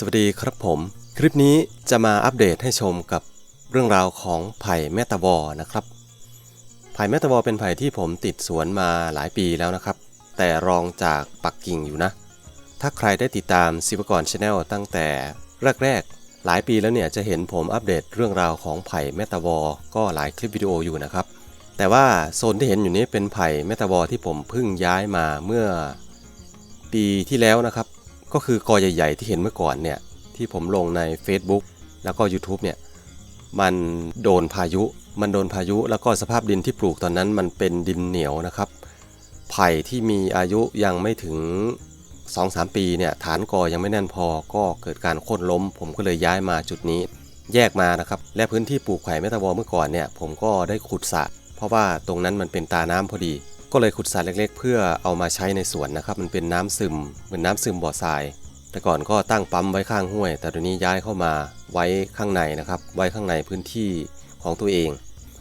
สวัสดีครับผม คลิปนี้จะมาอัปเดตให้ชมกับเรื่องราวของไผ่แมตาวอนะครับ ไผ่แมตาวอเป็นไผ่ที่ผมติดสวนมาหลายปีแล้วนะครับ แต่รองจากปักกิ่งอยู่นะ ถ้าใครได้ติดตามศิวกรชาแนลตั้งแต่แรกๆ หลายปีแล้วเนี่ยจะเห็นผมอัปเดตเรื่องราวของไผ่แมตาวอก็หลายคลิปวิดีโออยู่นะครับ แต่ว่าโซนที่เห็นอยู่นี้เป็นไผ่แมตาวอที่ผมเพิ่งย้ายมาเมื่อปีที่แล้วนะครับ ก็คือกอใหญ่ๆ ที่เห็นเมื่อก่อนเนี่ยที่ผมลงใน Facebook แล้วก็ YouTube เนี่ยมันโดนพายุ มันโดนพายุแล้วก็สภาพดินที่ปลูกตอนนั้นมันเป็นดินเหนียวนะครับ ไผ่ที่มีอายุยังไม่ถึง 2-3 ปีเนี่ยฐานกอยังไม่แน่นพอก็เกิดการโค่นล้ม ผมก็เลยย้ายมาจุดนี้ แยกมานะครับและพื้นที่ปลูกไผ่เมตาวอเมื่อก่อนเนี่ยผมก็ได้ขุดสระเพราะว่าตรงนั้นมันเป็นตาน้ำพอดี ก็เลยขุดสระเล็กๆ เพื่อเอามาใช้ในสวนนะครับ มันเป็นน้ำซึมเหมือนน้ำซึมบ่อทราย แต่ก่อนก็ตั้งปั๊มไว้ข้างห้วย แต่ตอนนี้ย้ายเข้ามาไว้ข้างในนะครับ ไว้ข้างในพื้นที่ของตัวเอง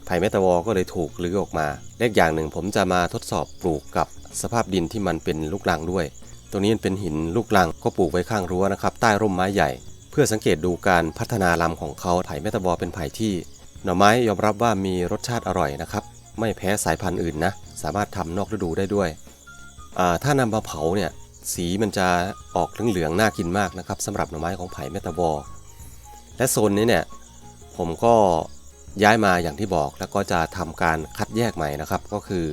ไผ่เมตาวอก็เลยถูกลื้อออกมาเล็กอย่างหนึ่งผมจะมาทดสอบปลูกกับสภาพดินที่มันเป็นลูกรังด้วยตรงนี้มันเป็นหินลูกรังก็ปลูกไว้ข้างรั้วนะครับ ใต้ร่มไม้ใหญ่ เพื่อสังเกตดูการพัฒนาลำของเขาไผ่เมตาบอเป็นไผ่ที่ หน่อไม้ยอมรับว่ามีรสชาติอร่อยนะครับ ไม่แพ้สายพันธุ์อื่นนะ สามารถทำนอกฤดูได้ด้วยถ้านำมาเผาเนี่ยสีมันจะออกเหลืองๆน่ากินมากนะครับสำหรับหน่อไม้ของไผ่เมตาบอและโซนนี้เนี่ยผมก็ย้ายมาอย่างที่บอกแล้วก็จะทำการคัดแยกใหม่นะครับ ก็คือ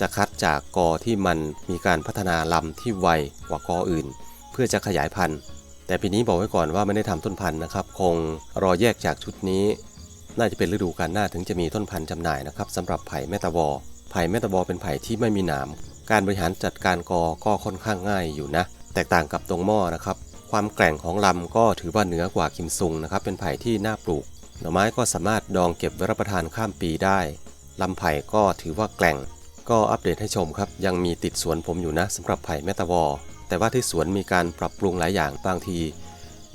จะคัดจากกอที่มันมีการพัฒนาลำที่ไวกว่ากออื่น เพื่อจะขยายพันธุ์ แต่ปีนี้บอกไว้ก่อนว่าไม่ได้ทำต้นพันธุ์นะครับ คงรอแยกจากชุดนี้ น่าจะเป็นฤดูกาลหน้าถึงจะมีต้นพันธุ์จำหน่ายนะครับสำหรับไผ่แมตาวอไผ่แมตาวอเป็นไผ่ที่ไม่มีหนามการบริหารจัดการกอก็ค่อนข้างง่ายอยู่นะ แตกต่างกับตรงหม้อนะครับ ความแกร่งของลำก็ถือว่าเหนือกว่าคิมซุงนะครับ เป็นไผ่ที่น่าปลูก หน่อไม้ก็สามารถดองเก็บไว้รับประทานข้ามปีได้ ลำไผ่ก็ถือว่าแกร่ง ก็อัปเดตให้ชมครับ ยังมีติดสวนผมอยู่นะสำหรับไผ่แมตาวอ แต่ว่าที่สวนมีการปรับปรุงหลายอย่างบางที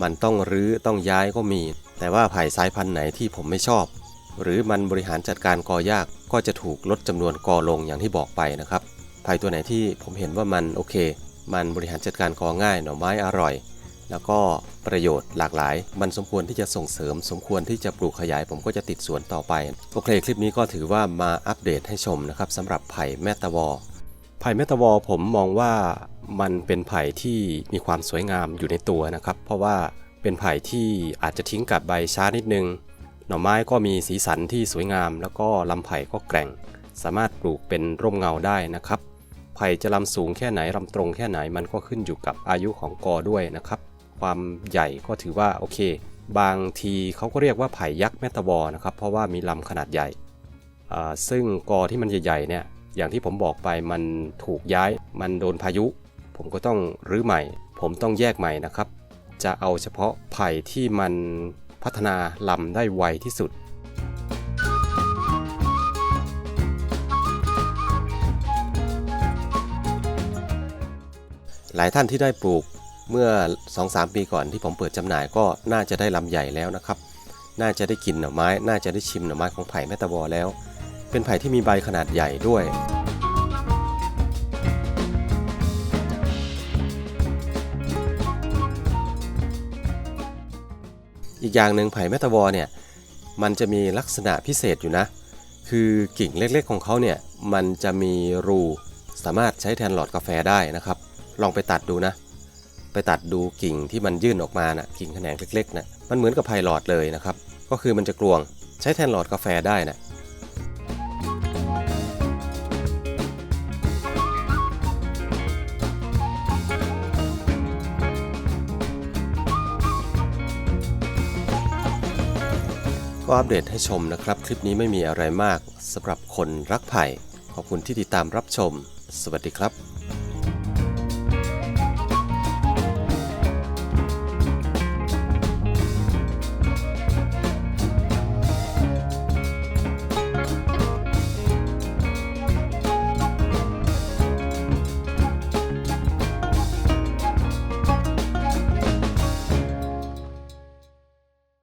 มันต้องรื้อต้องย้ายก็มี แต่ว่าไผ่สายพันธุ์ไหนที่ผมไม่ชอบ หรือมันบริหารจัดการกอยากก็จะถูกลดจำนวนกอลงอย่างที่บอกไปนะครับไผ่ตัวไหนที่ผมเห็นว่ามันโอเค มันบริหารจัดการกอง่ายหน่อไม้อร่อย แล้วก็ประโยชน์หลากหลาย มันสมควรที่จะส่งเสริม สมควรที่จะปลูกขยาย ผมก็จะติดสวนต่อไปโอเคคลิปนี้ก็ถือว่ามาอัปเดตให้ชมนะครับสำหรับไผ่แมตาวอไผ่แมตาวอผมมองว่ามันเป็นไผ่ที่มีความสวยงามอยู่ในตัวนะครับ เพราะว่า เป็นไผ่ที่อาจจะทิ้งกัดใบช้านิดนึง หน่อไม้ก็มีสีสันที่สวยงาม แล้วก็ลำไผ่ก็แกร่ง สามารถปลูกเป็นร่มเงาได้นะครับ ไผ่จะลำสูงแค่ไหนลำตรงแค่ไหนมันก็ขึ้นอยู่กับอายุของกอด้วยนะครับ ความใหญ่ก็ถือว่าโอเค บางทีเขาก็เรียกว่าไผ่ยักษ์แมตาวอนะครับ เพราะว่ามีลำขนาดใหญ่อ่าซึ่งกอที่มันใหญ่ๆเนี่ยอย่างที่ผมบอกไปมันถูกย้าย มันโดนพายุ ผมก็ต้องรื้อใหม่ ผมต้องแยกใหม่นะครับ จะเอาเฉพาะไผ่ที่มันพัฒนาลำได้ไวที่สุด หลายท่านที่ได้ปลูกเมื่อ 2-3 ปีก่อนที่ผมเปิดจำหน่ายก็น่าจะได้ลำใหญ่แล้วนะครับ น่าจะได้กินหน่อไม้ น่าจะได้ชิมหน่อไม้ของไผ่แมตาบอแล้ว เป็นไผ่ที่มีใบขนาดใหญ่ด้วย อีกอย่างหนึ่งไผ่แมตาวอเนี่ยมันจะมีลักษณะพิเศษอยู่นะ คือกิ่งเล็กๆของเขาเนี่ยมันจะมีรูสามารถใช้แทนหลอดกาแฟได้นะครับ ลองไปตัดดูนะ ไปตัดดูกิ่งที่มันยื่นออกมานะ่ะกิ่งแขนงเล็กๆนะมันเหมือนกับไผ่หลอดเลยนะครับ ก็คือมันจะกลวงใช้แทนหลอดกาแฟได้นะ ก็อัปเดตให้ชมนะครับ คลิปนี้ไม่มีอะไรมากสำหรับคนรักไผ่ขอบคุณที่ติดตามรับชม สวัสดีครับ